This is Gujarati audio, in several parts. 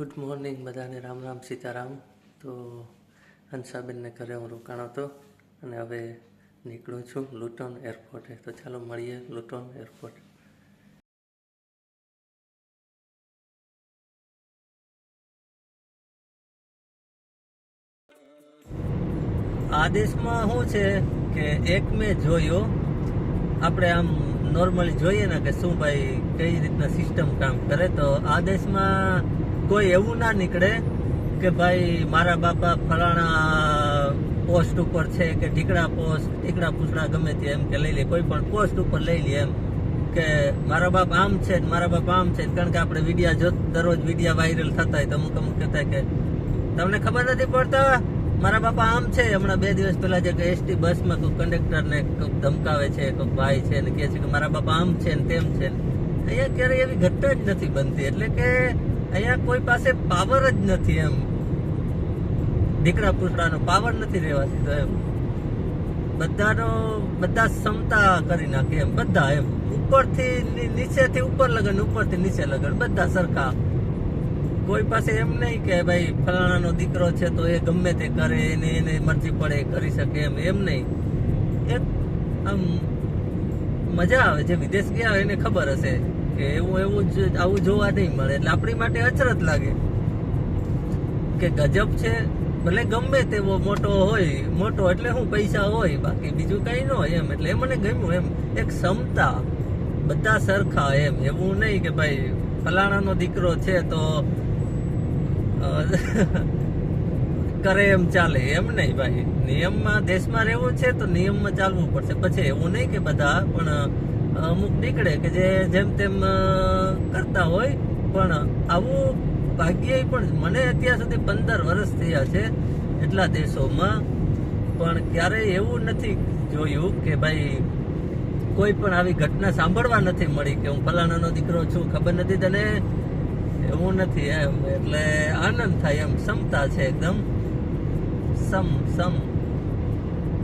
ગુડ મોર્નિંગ બધાને. રામ રામ, સીતારામ. તો હંસાબેનને ઘરે હું રોકાણો હતો અને હવે નીકળું છું લુટોન એરપોર્ટે. તો ચાલો મળીએ લુટોન એરપોર્ટ. આદેશમાં શું છે કે એક મેં જોયો, આપણે આમ નોર્મલી જોઈએ ને કે શું ભાઈ કઈ રીતના સિસ્ટમ કામ કરે, તો આ દેશમાં કોઈ એવું ના નીકળે કે ભાઈ મારા બાપા ફલાણા પોસ્ટ ઉપર છે કે ઢીકડા પોસ્ટ ઢીકડા પૂછડા ગમે તે એમ કે લઈ લે, કોઈ પણ પોસ્ટ ઉપર લઈ લે એમ કે મારા બાપ આમ છે મારા બાપ આમ છે કારણ કે આપણે વિડીયા જો, દરરોજ વિડીયા વાયરલ થતા હોય તો અમુક અમુક કહેતા કે તમને ખબર નથી પડતા? મારા બાપા આમ છે. હમણાં બે દિવસ પહેલા જે એસટી બસમાં કોઈ કંડક્ટરને ધમકાવે છે કોઈક ભાઈ છે ને કહે છે કે મારા બાપા આમ છે ને તેમ છે અહીંયા ક્યારેય એવી ઘટના જ નથી બનતી. એટલે કે અહીંયા કોઈ પાસે પાવર જ નથી એમ. દીકરા પૂછડાનો પાવર નથી રહેવાથી તો એમ. બધાનો, બધા ક્ષમતા કરી નાખે એમ, બધા એમ. ઉપરથી નીચેથી ઉપર લગન, ઉપરથી નીચે લગન, બધા સરખા. કોઈ પાસે એમ નહીં કે ભાઈ ફલાણાનો દીકરો છે તો એ ગમે તે કરે, એને એને મરજી પડે કરી શકે એમ એમ નહીં. એક આમ મજા આવે, જે વિદેશ ગયા હોય એને ખબર હશે. કે એવું એવું જ, આવું જોવા નહીં મળે. એટલે આપણી માટે અચરત લાગે. કે ગજબ છે, ભલે ગમે તેવો મોટો હોય, મોટો એટલે હું પૈસા હોય, બાકી બીજું કઈ ન હોય એમ. એટલે એ મને ગમ્યું એમ. એક ક્ષમતા બધા સરખા એમ. એવું નહીં કે ભાઈ, ફલાણાનો દીકરો છે તો કરે એમ ચાલે. એમ નહીં ભાઈ. નિયમમાં, દેશમાં રહેવું છે તો નિયમમાં ચાલવું પડશે. પછી એવું નહીં કે બધા, પણ અમુક નીકળે કે જે જેમ તેમ કરતા હોય, પણ આવું ભાગ્ય પણ મને અત્યાર સુધી પંદર વર્ષ થયા છે એટલા દેશોમાં પણ ક્યારેય એવું નથી જોયું કે ભાઈ કોઈ પણ આવી ઘટના સાંભળવા નથી મળી કે હું ફલાણાનો દીકરો છું, ખબર નથી તને? એવું નથી એમ. એટલે આનંદ થાય એમ, ક્ષમતા છે એકદમ. સમ સમ.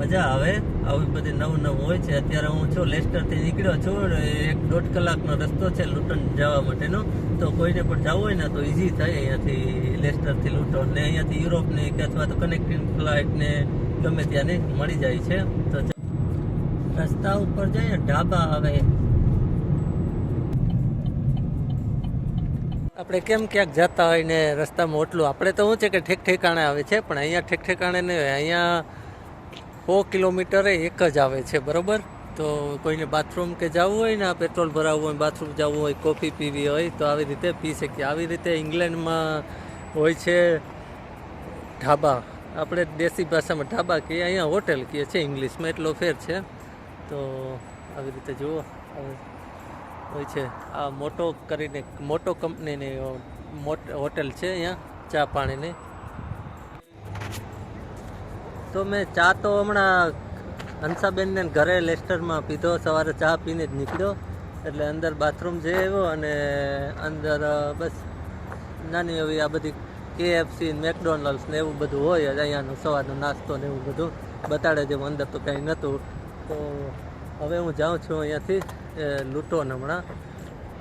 મજા આવે. આવી બધી નવું નવું હોય છે. અત્યારે હું છું, લેસ્ટરથી નીકળ્યો છું. એક દોઢ કલાકનો રસ્તો છે લૂંટણ જવા માટેનો. તો કોઈને પણ જવું હોય ને તો ઈઝી થાય અહીંયાથી લેસ્ટરથી લુટન ને અહીંયાથી યુરોપની કે અથવા તો કનેક્ટિંગ ફ્લાઇટને ગમે ત્યાંની મળી જાય છે. તો રસ્તા ઉપર જઈએ, ઢાબા આવે. આપણે કેમ ક્યાંક જતા હોય ને રસ્તામાં ઓટલું? આપણે તો શું છે કે ઠેક ઠેકાણે આવે છે, પણ અહીંયા ઠેક ઠેકાણે નહીં હોય. અહીંયા સો કિલોમીટરે એક જ આવે છે, બરાબર? તો કોઈને બાથરૂમ કે જવું હોય ને પેટ્રોલ ભરાવવું હોય બાથરૂમ જવું હોય કોફી પીવી હોય, તો આવી રીતે પી શકીએ. આવી રીતે ઇંગ્લેન્ડમાં હોય છે ઢાબા. આપણે દેશી ભાષામાં ઢાબા કહીએ, અહીંયા હોટેલ કહીએ છીએ, ઇંગ્લિશમાં એટલો ફેર છે. તો આવી રીતે જુઓ હોય છે. આ મોટો કરીને, મોટો કંપનીની હોટેલ છે અહીંયા, ચા પાણીની. તો મેં ચા તો હમણાં હંસાબેનને ઘરે લેસ્ટરમાં પીધો સવારે ચા પીને જ નીકળ્યો. એટલે અંદર બાથરૂમ જઈ આવ્યો અને અંદર બસ નાની એવી આ બધી કેએફસી મેકડોનલ્ડ્સ ને એવું બધું હોય જ અહીંયાનો સવારનો નાસ્તો ને એવું બધું. બતાડે છે અંદર તો કંઈ નહોતું. તો હવે હું જાઉં છું અહીંયાથી એ, લૂંટોન હમણાં.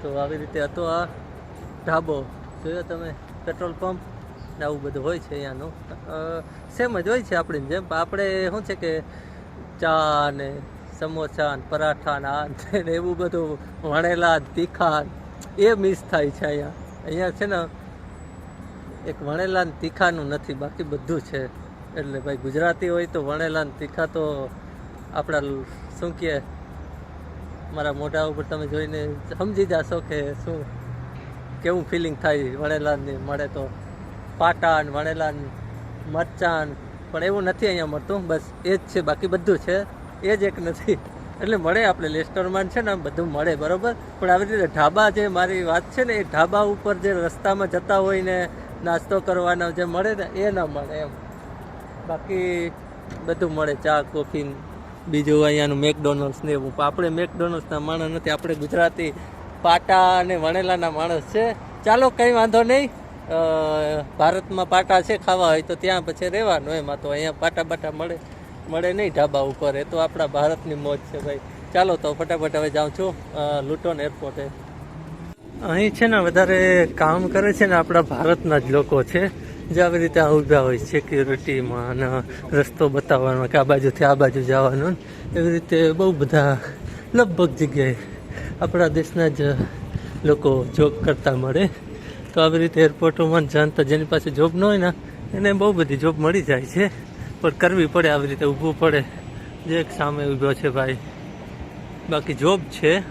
તો આવી રીતે હતો આ ઢાબો. જોયો તમે? Petrol pump? ને આવું બધું હોય છે અહીંયાનું. સેમ જ હોય છે આપણી જેમ. આપણે શું છે કે ચા ને સમોસા ને પરાઠા ને આ ને એવું બધું વણેલા તીખા એ મિસ થાય છે અહીંયા. અહીંયા છે ને એક વણેલા ને તીખાનું નથી, બાકી બધું છે. એટલે ભાઈ ગુજરાતી હોય તો વણેલા ને તીખા તો આપણા શું કહે મારા મોઢા ઉપર તમે જોઈને સમજી જશો કે શું, કેવું ફિલિંગ થાય વણેલાને મળે તો. પાટા ને વણેલા મરચાં, પણ એવું નથી અહીંયા મળતું. બસ એ જ છે, બાકી બધું છે. એ જ એક નથી. એટલે મળે આપણે, લેસ્ટરમાં છે ને, આમ બધું મળે, બરાબર? પણ આવી રીતે ઢાબા જે મારી વાત છે ને, એ ઢાબા ઉપર જે રસ્તામાં જતા હોય ને, નાસ્તો કરવાનો જે મળે ને, એ ના મળે એમ. બાકી બધું મળે, ચા, કોફી બીજું અહીંયાનું મેકડોનલ્ડ્સ ને એવું. પણ આપણે મેકડોનલ્ડ્સના માણસ નથી, આપણે ગુજરાતી પાટા અને વણેલાના માણસ છે. ચાલો, કંઈ વાંધો નહીં. ભારતમાં પાટા છે ખાવા હોય તો ત્યાં પછી રહેવાનું એમાં. તો અહીંયા પાટા બાટા મળે મળે નહીં ઢાબા ઉપર. એ તો આપણા ભારતની મોજ છે ભાઈ. ચાલો તો ફટાફટ હવે જાઉં છું લુટોન એરપોર્ટે અહીં છે ને વધારે કામ કરે છે ને આપણા ભારતના જ લોકો છે. જે આવી રીતે ઊભા હોય સિક્યુરિટીમાં અને રસ્તો બતાવવાનો કે આ બાજુથી આ બાજુ જવાનું એવી રીતે બહુ બધા લગભગ જગ્યાએ આપણા દેશના જ લોકો જોબ કરતા મળે. તો આવી રીતે એરપોર્ટોમાં જાણતા જેની પાસે જોબ ન હોય ને, એને બહુ બધી જોબ મળી જાય છે. પણ કરવી પડે આવી રીતે ઊભું પડે. જે એક સામે ઊભો છે ભાઈ. બાકી જોબ છે.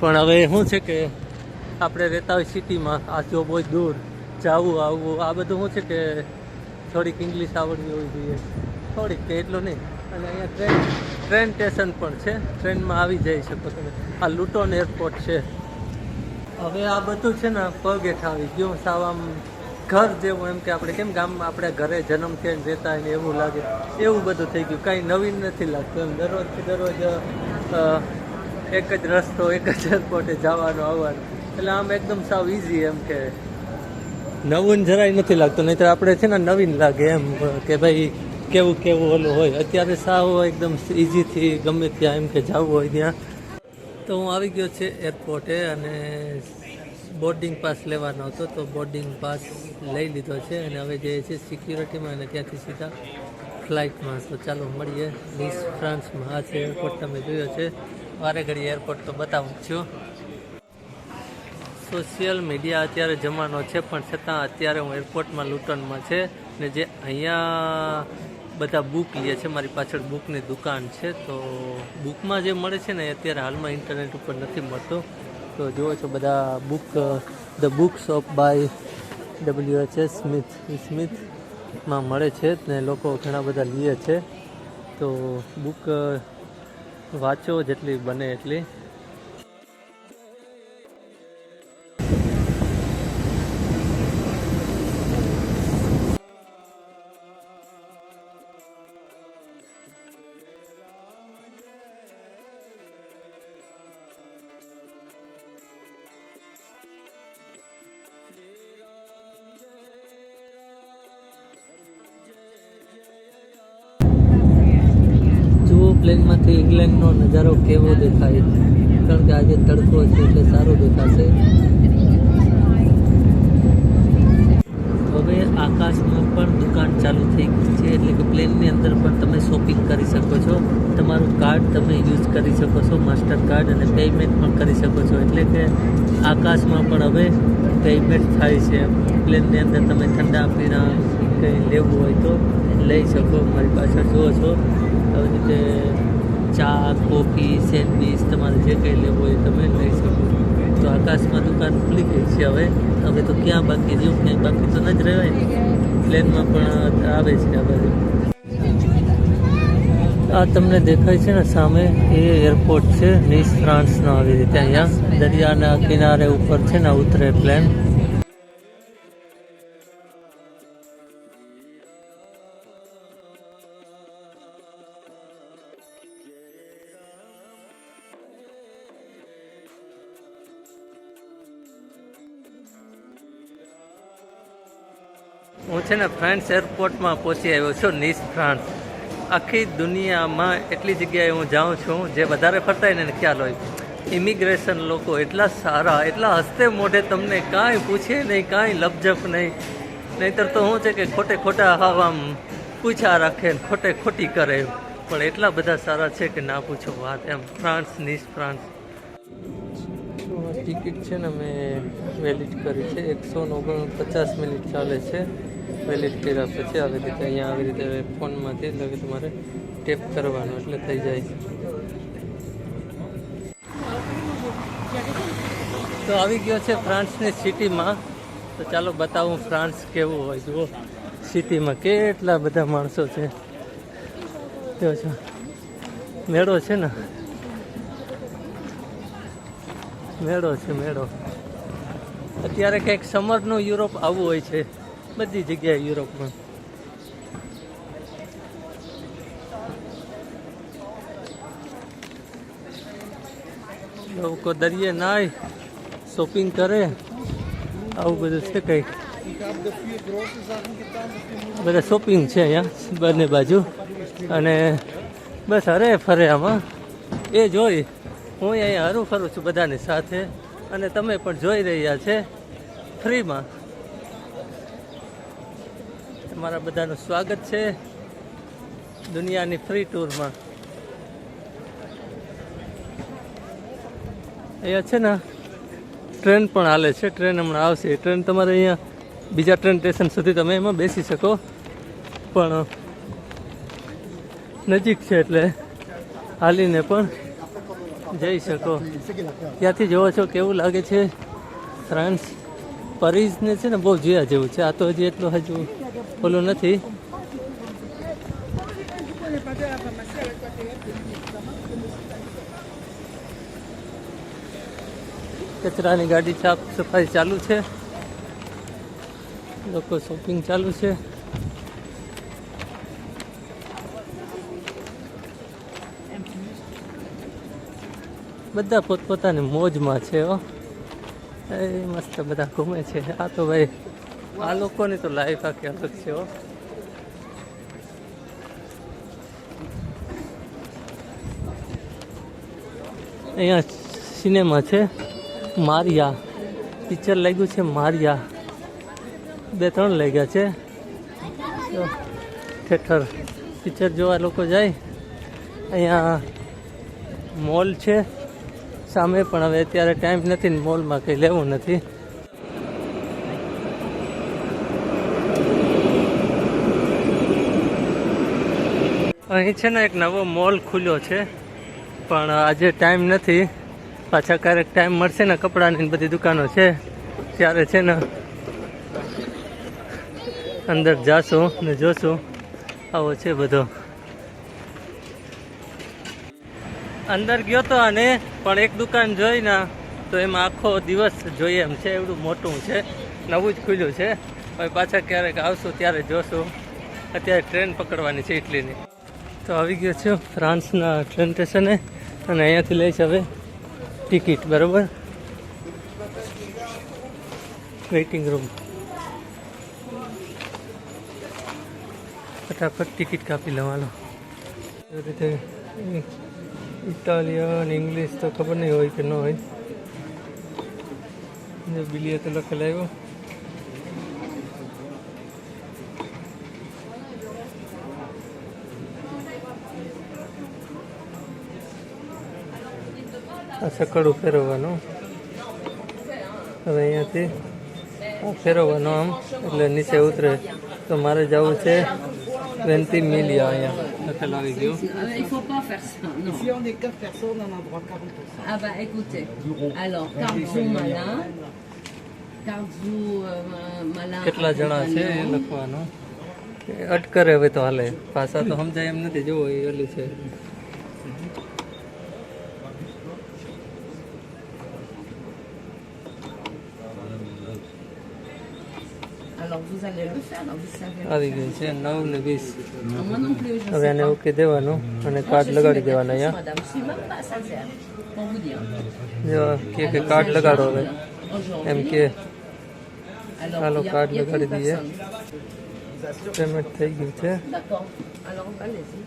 પણ હવે શું છે કે આપણે રહેતા હોય સિટીમાં આ જોબ હોય દૂર, જવું, આવવું, આ બધું શું છે કે થોડીક ઇંગ્લિશ આવડવી હોવી જોઈએ. થોડીક કે એટલું નહીં. અને અહીંયા ટ્રેન ટ્રેન સ્ટેશન પણ છે. ટ્રેનમાં આવી જઈ શકો તમે. આ લુટોન એરપોર્ટ છે. હવે આ બધું છે ને પગ હેઠ આવી ગયું સાવ આમ ઘર જેવું એમ કે આપણે કેમ ગામમાં આપણે ઘરે જન્મ થઈને રહેતા ને એવું લાગે. એવું બધું થઈ ગયું. કાંઈ નવીન નથી લાગતું એમ. દરરોજથી દરરોજ એક જ રસ્તો, એક જ એરપોર્ટે જવાનો, આવવાનો. એટલે આમ એકદમ સાવ ઇઝી એમ કે નવું જરાય નથી લાગતું. નહીંતર આપણે છે ને નવીન લાગે એમ કે ભાઈ કેવું કેવું ઓલું હોય. અત્યારે સાવ એકદમ ઇઝીથી ગમે ત્યાં એમ કે જવું હોય ત્યાં. તો હું આવી ગયો છે એરપોર્ટે અને બોર્ડિંગ પાસ લેવાનો હતો, તો બોર્ડિંગ પાસ લઈ લીધો છે અને હવે જઈએ છીએ સિક્યુરિટીમાં અને ત્યાંથી સીધા ફ્લાઇટમાં. તો ચાલો મળીએ. નિસ ફ્રાન્સમાં. આ છે એરપોર્ટ તમે જોયો છે. વારે ઘડી એરપોર્ટ તો બતાવું છું. સોશિયલ મીડિયા અત્યારે જમાનો છે, પણ છતાં અત્યારે હું એરપોર્ટમાં લૂંટનમાં છે ને જે અહીંયા બધા બુક લે છે. મારી પાછળ બુકની દુકાન છે. તો બુકમાં જે મળે છે ને અત્યારે હાલમાં ઇન્ટરનેટ ઉપર નથી મળતો. તો જુઓ છો બધા book the book shop by W H S Smith સ્મિથમાં મળે છે ને લોકો ઘણા બધા લે છે. તો બુક વાંચો જેટલી બને એટલી. જુઓ પ્લેનમાંથી ઇંગ્લેન્ડનો નજારો કેવો દેખાય? કારણ કે આજે તડકો છે એટલે સારું દેખાશે. હવે આકાશમાં પણ દુકાન ચાલુ થઈ ગઈ છે, એટલે કે પ્લેનની અંદર પણ તમે શોપિંગ કરી શકો છો. તમારું કાર્ડ તમે યુઝ કરી શકો છો, માસ્ટર કાર્ડ અને પેમેન્ટ પણ કરી શકો છો. એટલે કે આકાશમાં પણ હવે પેમેન્ટ થાય છે. પ્લેનની અંદર તમે ઠંડા પીણા કંઈ લેવું હોય તો લઈ શકો. મારી પાછળ જુઓ છો. આવી રીતે ચા, કોફી, સેન્ડવીચ તમારે જે કંઈ લેવું હોય તમે લઈ શકો. તો આકાશમાં દુકાન ખુલી ગઈ છે હવે. હવે તો ક્યાં બાકી રહ્યું? ક્યાંય બાકી તો ન જ રહેવાય. ને પ્લેનમાં પણ આવે છે આ બાજુ. આ તમને દેખાય છે ને, સામે એ એરપોર્ટ છે, નીસ, ફ્રાન્સનો આવી રીતે અહીંયા. દરિયાના કિનારે ઉપર છે ને ઉતરે પ્લેન. છે ને ફ્રાન્સ એરપોર્ટમાં પહોંચી આવ્યો છું નીસ ફ્રાન્સ આખી દુનિયામાં એટલી જગ્યાએ હું જાઉં છું, જે વધારે ફરતા હોય એને ખ્યાલ હોય. ઇમિગ્રેશન લોકો એટલા સારા, એટલા હસ્તે મોઢે તમને કાંઈ પૂછે નહીં, કાંઈ લપજપ નહીં. નહીંતર તો શું છે કે ખોટે ખોટા હાવ આમ પૂછા રાખે ને ખોટે ખોટી કરે. પણ એટલા બધા સારા છે કે ના પૂછો વાત એમ. ફ્રાન્સ નીસ ફ્રાન્સ ટિકિટ છે ને મેં વેલિડ કરી છે. એકસો ઓગણપચાસ મિનિટ ચાલે છે. વેલિડ કર્યા પછી આવી રીતે અહીંયા આવી રીતે ફોનમાંથી એટલે કે તમારે ટેપ કરવાનું એટલે થઈ જાય તો આવી ગયો છે ફ્રાન્સની સિટીમાં. તો ચાલો બતાવું ફ્રાન્સ કેવું હોય. જુઓ, સિટીમાં કેટલા બધા માણસો છે. મેળો છે ને? મેળો છે, મેળો. અત્યારે કંઈક સમરનું યુરોપ આવવું હોય છે. બધી જગ્યાએ યુરોપમાં લોકો દરિયે નાય શોપિંગ કરે. આવું બધું છે કંઈક બધા શોપિંગ છે અહીંયા, બંને બાજુ. અને બસ હરે ફરે આમાં. એ જોઈ, હું અહીંયા હરું ફરું છું બધાની સાથે. અને તમે પણ જોઈ રહ્યા છે. ફ્રીમાં તમારા બધાનું સ્વાગત છે દુનિયાની ફ્રી ટૂરમાં અહીંયા છે ને, ટ્રેન પણ હાલે છે, ટ્રેન હમણાં આવશે. ટ્રેન તમારે અહીંયા બીજા ટ્રેન સ્ટેશન સુધી તમે એમાં બેસી શકો. પણ નજીક છે એટલે હાલીને પણ જઈ શકો. ત્યાંથી જોવો છો, કેવું લાગે છે, ફ્રાન્સ? પરીઝને છે ને બહુ જોયા જેવું છે. આ તો હજી એટલું હજુ ઓલું નથી. કચરાની ગાડી સાફ સફાઈ ચાલુ છે. લોકો શોપિંગ ચાલુ છે. બધા પોતપોતાની મોજમાં છે હો. એ મસ્ત બધા ઘૂમે છે. આ તો ભાઈ, આ લોકોની તો લાઈફ આખી અલગ છે હો. અહીંયા સિનેમા છે, મારિયા. પિક્ચર લાગ્યું છે મારિયા. બે ત્રણ લાગ્યા છે. થિયેટર પિક્ચર જોવા લોકો જાય. અહીંયા મોલ છે. સામે પણ હવે અત્યારે ટાઈમ નથી ને મોલમાં કંઈ લેવું નથી. અહીં છે ને એક નવો મોલ ખુલ્યો છે, પણ આજે ટાઈમ નથી. પાછા ક્યારેક ટાઈમ મળશે ને કપડાની બધી દુકાનો છે, ત્યારે છે ને અંદર જાશું ને જોશું. આવો છે બધો. અંદર ગયો તો અને પણ એક દુકાન જોઈ ને તો એમાં આખો દિવસ જોઈએ એમ છે, એવડું મોટું છે, નવું જ ખુલ્યું છે. હવે પાછા ક્યારેક આવશું, ત્યારે જોશું. અત્યારે ટ્રેન પકડવાની છે ઇટલીની. તો આવી ગયો છે ફ્રાન્સના ટ્રેન સ્ટેશને અને અહીંયાથી લઈશ હવે ટિકિટ, બરાબર? Waiting room. ફટાફટ ટિકિટ કાપી લેવાનો એવી રીતે ઇટાલિયન, ઇંગ્લિશ તો ખબર નહીં હોય કે ન હોય. બિલીએ તો લખેલ આવ્યો. આ સકડું ફેરવવાનું હવે અહીંયાથી ફેરવવાનો ફેરવવાનું આમ. એટલે નીચે ઉતરે. તો મારે જવું છે વેન્તી મિલિયા અહીંયા. આવી ગયું Euh, il faut pas faire ça, non. Si on est 4 personnes, on a droit à 40%. Ah bah écoutez, alors Cardio Malin, euh, Malin. કેટલા જણા છે એ લખવાનું અટકરે હવે તો હાલે પાછા તો સમજાય એમ નથી જોવો એ ઓલું છે Alors vous allez le faire, vous savez. આવી ગયું છે નવ ને વીસ moi non plus, je હવે sais આને pas. ઓકે દેવાનું અને કાર્ડ je suis લગાડી દેવાનું médiatrice, અહીંયા Madame, je suis même pas sincère, pour vous dire. જો કે કે કાર્ડ લગાડો હવે aujourd'hui. એમ કે Alors, હાલો il y a- card il y a લગાડી qu'une દઈએ personne. પેમેન્ટ થઈ ગયું છે D'accord. Alors allez-y.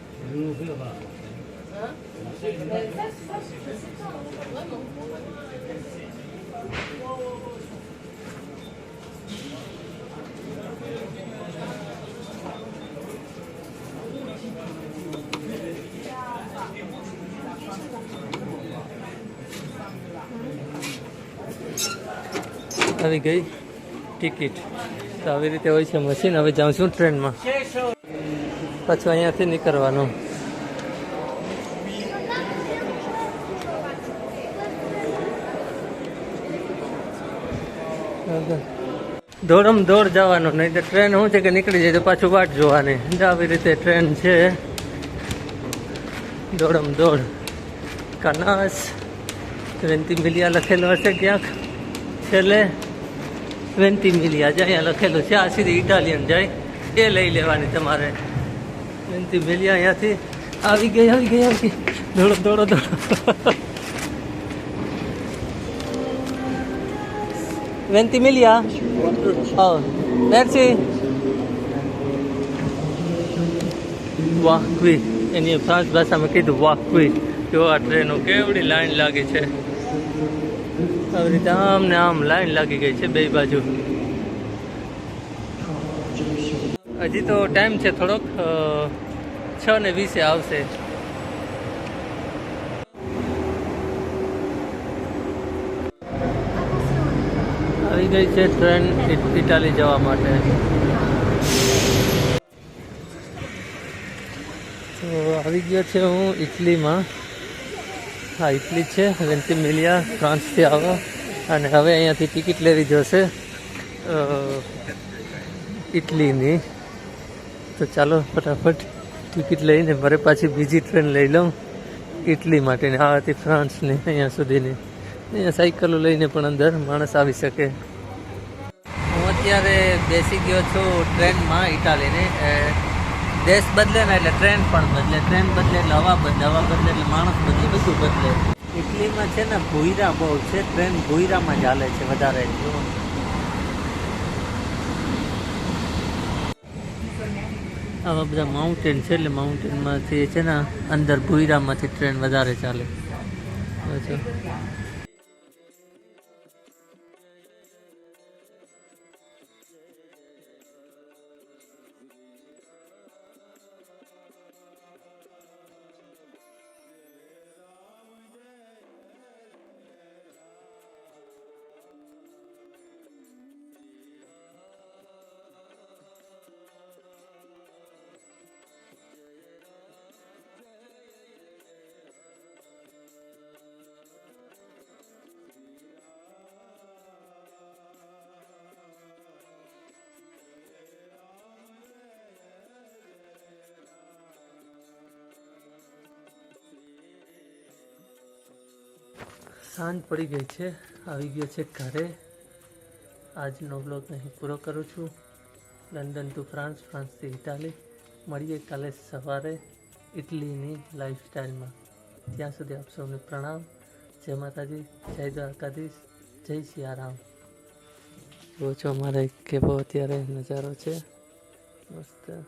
આવી ગઈ ટિકિટ. તો આવી રીતે હોય છે મશીન. હવે જાઉં છું ટ્રેનમાં. પાછું અહીંયાથી નીકળવાનું. દોડમ દોડ જવાનું નહીં તો ટ્રેન શું છે કે નીકળી જાય તો પાછું વાટ જોવાની. જો આવી રીતે ટ્રેન છે. દોડમ દોડ કનાસ. વેન્તી મિલિયા લખેલું હશે ક્યાંક? છેલ્લે. વેન્તી મિલિયા જાય અહીંયા લખેલું છે. આ સીધી ઇટાલિયન જાય એ લઈ લેવાની તમારે. વેન્તી મિલિયા અહીંયાથી આવી ગઈ આવી ગઈ આવી ગઈ. દોડો દોડો દોડો મિલિયા Oh, merci. વાહ ક્વી એની ફ્રાન્સ ભાષામાં કીધું વાકવી ક્વી જો આ ટ્રેનો કેવડી લાઈન લાગી છે? આવી રીતે આમ ને આમ લાઈન લાગી ગઈ છે બે બાજુ. હજી તો ટાઈમ છે થોડોક. છ ને વીસે આવશે. આવી ગઈ છે ટ્રેન ઇટાલી જવા માટે. તો આવી ગયો છે હું ઇટલીમાં. હા, ઇટલી છે વેન્ટિમિલિયા ફ્રાન્સથી આવો. અને હવે અહીંયાથી ટિકિટ લેવી જોશે. ઇટલીની. તો ચાલો ફટાફટ ટિકિટ લઈને મારે પાછી બીજી ટ્રેન લઈ લઉં. ઇટલી માટેની. આ હતી ફ્રાન્સની, અહીંયા સુધીની. અહીંયા સાયકલો લઈને પણ અંદર માણસ આવી શકે. અત્યારે બેસી ગયો છું ટ્રેનમાં ઇટાલીની. દેશ બદલે ને એટલે ટ્રેન પણ બદલે. ટ્રેન બદલે એટલે હવા બદલે હવા બદલે એટલે માણસ બદલે, બધું બદલે. ઇટલીમાં છે ને ભૂયરા બહુ છે, ટ્રેન ભૂયરામાં ચાલે છે વધારે. જો આવા બધા માઉન્ટેન છે એટલે માઉન્ટેનમાંથી છે ને અંદર ભૂયરામાંથી ટ્રેન વધારે ચાલે. સાંજ પડી ગઈ છે. આવી ગયો છે ઘરે. આજનો બ્લોગ અહીં પૂરો કરું છું. લંડન ટુ ફ્રાન્સ ફ્રાન્સથી ઇટાલી મળીએ કાલે સવારે ઇટલીની લાઈફસ્ટાઈલમાં ત્યાં સુધી આપ સૌને પ્રણામ. જય માતાજી, જય દ્વારકાધીશ, જય સિયારામ. જુઓ છો અમારે કેવો અત્યારે નજારો છે. મસ્ત.